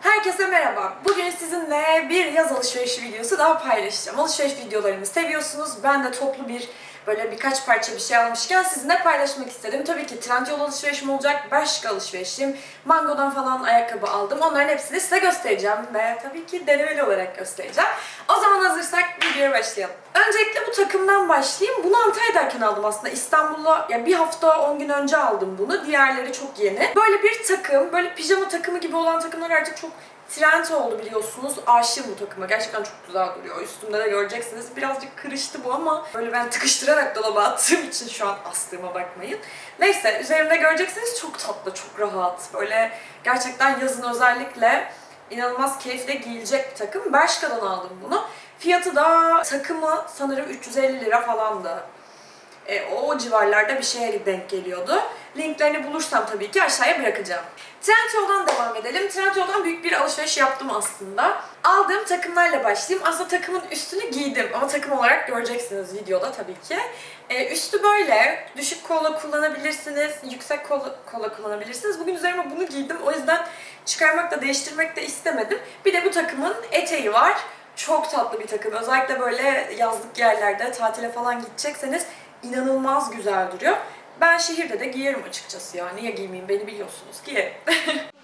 Herkese merhaba. Bugün sizinle bir yaz alışverişi videosu daha paylaşacağım. Alışveriş videolarımı seviyorsunuz. Ben de toplu bir böyle birkaç parça bir şey almışken sizinle paylaşmak istedim. Tabii ki Trendyol alışverişim olacak, Bershka alışverişim, Mango'dan falan ayakkabı aldım. Onların hepsini size göstereceğim ve tabii ki denemeli olarak göstereceğim. O zaman hazırsak videoya başlayalım. Öncelikle bu takımdan başlayayım. Bunu Antalya'dayken aldım aslında. İstanbul'a yani bir hafta 10 gün önce aldım bunu. Diğerleri çok yeni. Böyle bir takım, böyle pijama takımı gibi olan takımlar artık çok trend oldu biliyorsunuz. Aşığım bu takıma. Gerçekten çok güzel duruyor. Üstümde de göreceksiniz. Birazcık kırıştı bu ama böyle ben tıkıştırarak dolaba attığım için şu an astığıma bakmayın. Neyse üzerimde göreceksiniz çok tatlı, çok rahat. Böyle gerçekten yazın özellikle inanılmaz keyifle giyilecek bir takım. Bershka'dan aldım bunu. Fiyatı da takımı sanırım 350 lira falandı. E, o civarlarda bir şeye denk geliyordu. Linklerini bulursam tabii ki aşağıya bırakacağım. Trendyol'dan devam edelim. Trendyol'dan büyük bir alışveriş yaptım aslında. Aldığım takımlarla başlayayım. Aslında takımın üstünü giydim ama takım olarak göreceksiniz videoda tabii ki. E, üstü böyle. Düşük kolla kullanabilirsiniz, yüksek kolla, kolla kullanabilirsiniz. Bugün üzerime bunu giydim. O yüzden çıkarmak da değiştirmek de istemedim. Bir de bu takımın eteği var. Çok tatlı bir takım. Özellikle böyle yazlık yerlerde tatile falan gidecekseniz inanılmaz güzel duruyor. Ben şehirde de giyerim açıkçası ya. Niye giymeyeyim beni biliyorsunuz. Giyerim.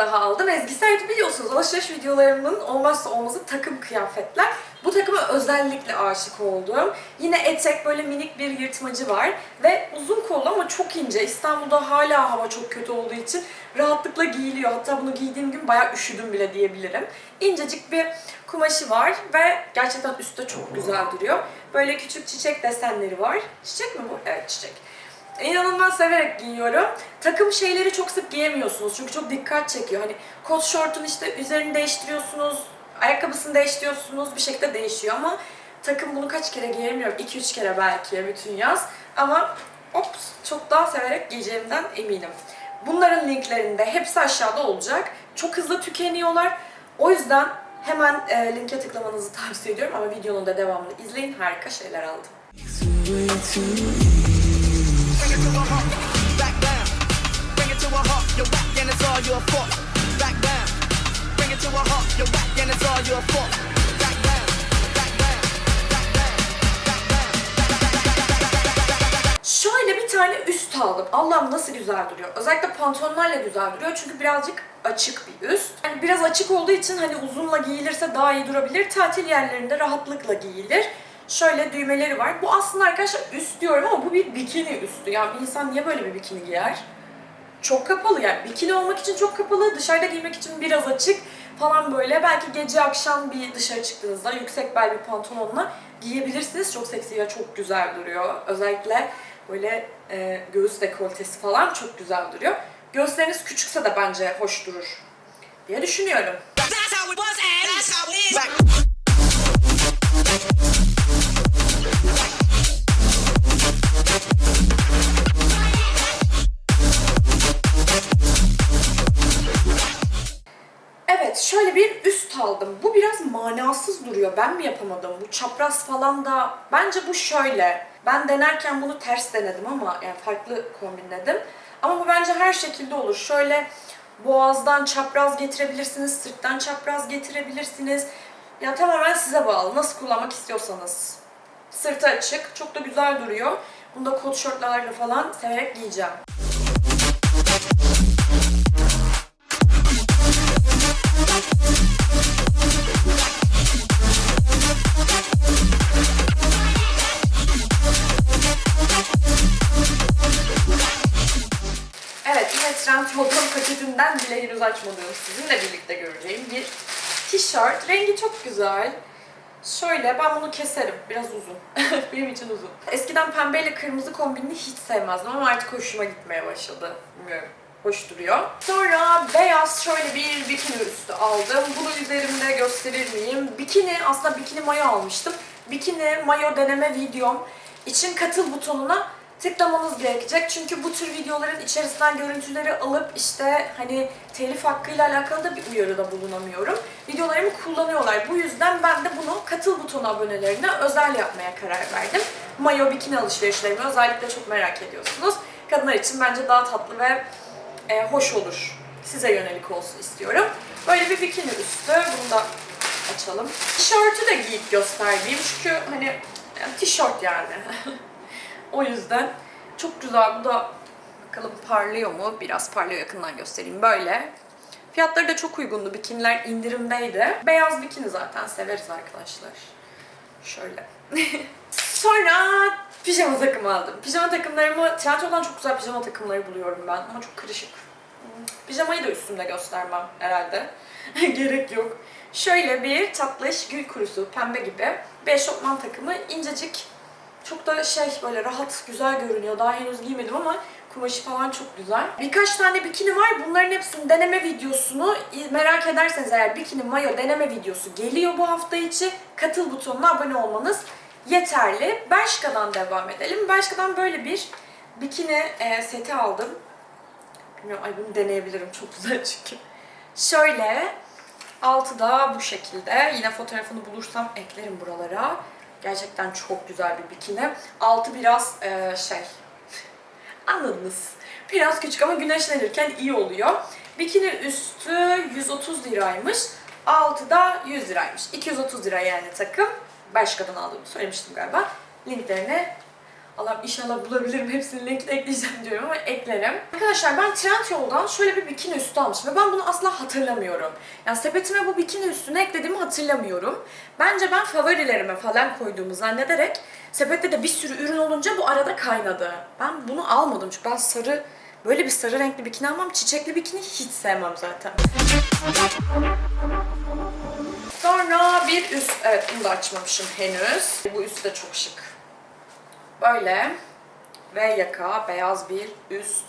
daha aldım. Ezgi Sert'i biliyorsunuz alışveriş videolarımın olmazsa olmazı takım kıyafetler. Bu takıma özellikle aşık oldum. Yine etek böyle minik bir yırtmacı var. Ve uzun kollu ama çok ince. İstanbul'da hala hava çok kötü olduğu için rahatlıkla giyiliyor. Hatta bunu giydiğim gün bayağı üşüdüm bile diyebilirim. İncecik bir kumaşı var ve gerçekten üstte çok güzel duruyor. Böyle küçük çiçek desenleri var. Çiçek mi bu? Evet çiçek. İnanılmaz severek giyiyorum. Takım şeyleri çok sık giyemiyorsunuz çünkü çok dikkat çekiyor. Hani kot şortun işte üzerini değiştiriyorsunuz, ayakkabısını değiştiriyorsunuz bir şekilde değişiyor ama takım bunu kaç kere giyerim bilmiyorum. 2-3 kere belki bütün yaz. Ama ops çok daha severek giyeceğimden eminim. Bunların linklerinde hepsi aşağıda olacak. Çok hızlı tükeniyorlar. O yüzden hemen e, linke tıklamanızı tavsiye ediyorum ama videonun da devamını izleyin. Harika şeyler aldım. All your fault. Back down. Bring it to a hump, you're whack and it's all your fault. Back down. Şöyle bir tane üst aldım. Allah'ım nasıl güzel duruyor. Özellikle pantolonlarla güzel duruyor çünkü birazcık açık bir üst. Yani biraz açık olduğu için hani uzunla giyilirse daha iyi durabilir. Tatil yerlerinde rahatlıkla giyilir. Şöyle düğmeleri var. Bu aslında arkadaşlar üst diyorum ama bu bir bikini üstü. Yani bir insan niye böyle bir bikini giyer? Çok kapalı yani. Bikini olmak için çok kapalı, dışarıda giymek için biraz açık falan böyle. Belki gece akşam bir dışarı çıktığınızda yüksek bel bir pantolonla giyebilirsiniz. Çok seksi ve çok güzel duruyor. Özellikle böyle e, göğüs dekoltesi falan çok güzel duruyor. Göğüsleriniz küçükse de bence hoş durur diye düşünüyorum. That's how it was and that's how it is. Back. Aldım. Bu biraz manasız duruyor. Ben mi yapamadım? Bu çapraz falan da... Bence bu şöyle. Ben denerken bunu ters denedim ama yani farklı kombinledim. Ama bu bence her şekilde olur. Şöyle boğazdan çapraz getirebilirsiniz, sırttan çapraz getirebilirsiniz. Yani tamamen size bağlı. Nasıl kullanmak istiyorsanız. Sırtı açık, çok da güzel duruyor. Bunu da kot şortlarla falan severek giyeceğim. Evet yine Trendyol'dan paketinden bile henüz açmadığım sizinle birlikte göreceğim bir tişört. Rengi çok güzel. Şöyle ben bunu keserim. Biraz uzun. Benim için uzun. Eskiden pembeyle kırmızı kombinini hiç sevmezdim ama artık hoşuma gitmeye başladı. Bilmiyorum. Hoş duruyor. Sonra beyaz şöyle bir bikini üstü aldım. Bunu üzerimde gösterir miyim? Bikini, aslında bikini mayo almıştım. Bikini mayo deneme videom için katıl butonuna tıklamanız gerekecek. Çünkü bu tür videoların içerisinden görüntüleri alıp işte hani telif hakkıyla alakalı da bir uyarıda bulunamıyorum. Videolarımı kullanıyorlar. Bu yüzden ben de bunu katıl butonu abonelerine özel yapmaya karar verdim. Mayo bikini alışverişlerimi özellikle çok merak ediyorsunuz. Kadınlar için bence daha tatlı ve e, hoş olur. Size yönelik olsun istiyorum. Böyle bir bikini üstü. Bunu da açalım. Tişörtü de giyip göstereyim çünkü hani yani tişört yani. o yüzden çok güzel. Bu da bakalım parlıyor mu? Biraz parlıyor yakından göstereyim. Böyle. Fiyatları da çok uygundu. Bikiniler indirimdeydi. Beyaz bikini zaten severiz arkadaşlar. Şöyle. Sonra pijama takımı aldım. Pijama takımlarımı, Trendyol'dan çok güzel pijama takımları buluyorum ben ama çok kırışık. Pijamayı da üstümde göstermem herhalde. Gerek yok. Şöyle bir tatlış gül kurusu pembe gibi bir eşofman takımı incecik. Çok da şey böyle rahat güzel görünüyor. Daha henüz giymedim ama kumaşı falan çok güzel. Birkaç tane bikini var. Bunların hepsinin deneme videosunu merak ederseniz eğer bikini mayo deneme videosu geliyor bu hafta içi. Katıl butonuna abone olmanız yeterli. Bershka'dan devam edelim. Bershka'dan böyle bir bikini e, seti aldım. Bilmiyorum, ay bunu deneyebilirim. Çok güzel çünkü. Şöyle, altı da bu şekilde. Yine fotoğrafını bulursam eklerim buralara. Gerçekten çok güzel bir bikini. Altı biraz e, şey, anladınız. Biraz küçük ama güneşlenirken iyi oluyor. Bikini üstü 130 liraymış. Altı da 100 liraymış. 230 lira yani takım. Başkadan aldığımı söylemiştim galiba. Linklerini Allah inşallah bulabilirim. Hepsini linkle ekleyeceğim diyorum ama eklerim. Arkadaşlar ben Trendyol'dan şöyle bir bikini üstü almışım ve ben bunu asla hatırlamıyorum. Yani sepetime bu bikini üstünü eklediğimi hatırlamıyorum. Bence ben favorilerime falan koyduğumu zannederek sepette de bir sürü ürün olunca bu arada kaynadı. Ben bunu almadım çünkü ben sarı böyle bir sarı renkli bikini almam. Çiçekli bikini hiç sevmem zaten. Sonra bir üst, evet bunu da açmamışım henüz. Bu üst de çok şık. Böyle ve yaka beyaz bir üst.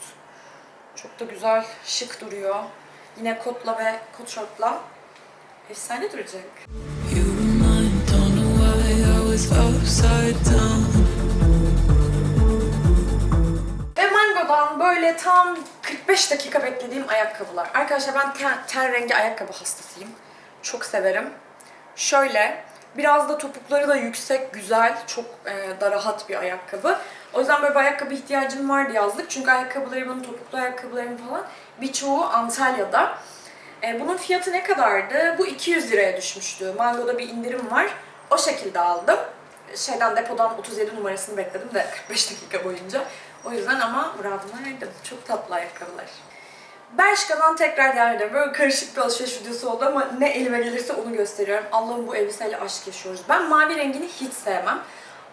Çok da güzel, şık duruyor. Yine kotla ve kot şortla efsane duracak. Ve Mango'dan böyle tam 45 dakika beklediğim ayakkabılar. Arkadaşlar ben ten, ten rengi ayakkabı hastasıyım. Çok severim. Şöyle biraz da topukları da yüksek, güzel, çok e, da rahat bir ayakkabı. O yüzden böyle bir ayakkabı ihtiyacım vardı yazlık. Çünkü ayakkabılarımın, topuklu ayakkabılarım falan birçoğu Antalya'da. E, bunun fiyatı ne kadardı? Bu 200 liraya düşmüştü. Mango'da bir indirim var. O şekilde aldım. Şeyden depodan 37 numarasını bekledim de 45 dakika boyunca. O yüzden ama muradına erdim. Çok tatlı ayakkabılar. Bershka'dan tekrar devam ediyorum. Böyle karışık bir alışveriş videosu oldu ama ne elime gelirse onu gösteriyorum. Allah'ım bu elbiseyle aşk yaşıyoruz. Ben mavi rengini hiç sevmem.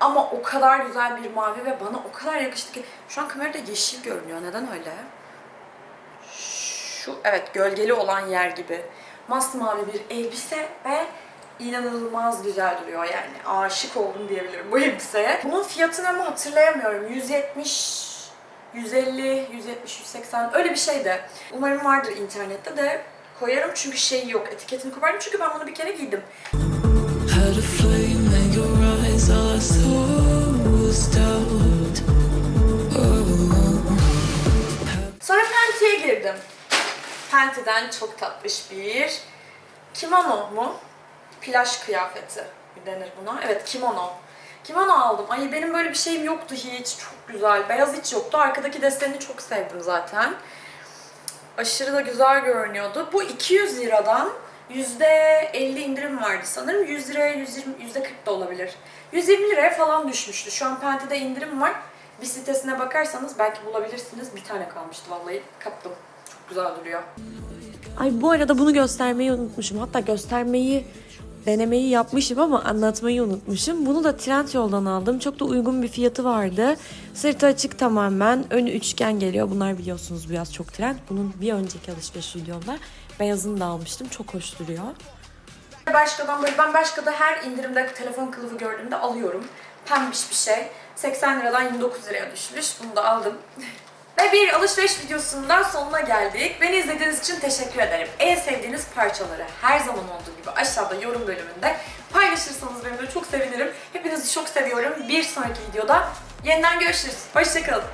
Ama o kadar güzel bir mavi ve bana o kadar yakıştı ki. Şu an kamerada yeşil görünüyor. Neden öyle? Şu evet gölgeli olan yer gibi. Masmavi bir elbise ve inanılmaz güzel duruyor yani. Aşık oldum diyebilirim bu elbiseye. Bunun fiyatını ama hatırlayamıyorum. 170 150, 170, 180 öyle bir şeydi. Umarım vardır internette de koyarım çünkü şeyi yok. Etiketini kopardım çünkü ben bunu bir kere giydim. Sonra Fenty'ye girdim. Fenty'den çok tatlış bir kimono mu? Plaj kıyafeti denir buna? Evet kimono. Kimono aldım. Ay benim böyle bir şeyim yoktu hiç. Çok güzel. Beyaz hiç yoktu. Arkadaki desenini çok sevdim zaten. Aşırı da güzel görünüyordu. Bu 200 liradan %50 indirim vardı sanırım. 100 liraya 120, %40 da olabilir. 120 liraya falan düşmüştü. Şu an Pente'de indirim var. Bir sitesine bakarsanız belki bulabilirsiniz. Bir tane kalmıştı vallahi. Kaptım. Çok güzel duruyor. Ay bu arada bunu göstermeyi unutmuşum. Hatta göstermeyi denemeyi yapmışım ama anlatmayı unutmuşum. Bunu da Trendyol'dan aldım. Çok da uygun bir fiyatı vardı. Sırtı açık tamamen. Önü üçgen geliyor. Bunlar biliyorsunuz bu yaz çok trend. Bunun bir önceki alışveriş videomda beyazını da almıştım. Çok hoş duruyor. Başkadan böyle ben başkada her indirimde telefon kılıfı gördüğümde alıyorum. Pembiş bir şey. 80 liradan 29 liraya düşmüş. Bunu da aldım. Ve bir alışveriş videosundan sonuna geldik. Beni izlediğiniz için teşekkür ederim. En sevdiğiniz parçaları her zaman olduğu gibi aşağıda yorum bölümünde paylaşırsanız benimle çok sevinirim. Hepinizi çok seviyorum. Bir sonraki videoda Yeniden görüşürüz. Hoşçakalın.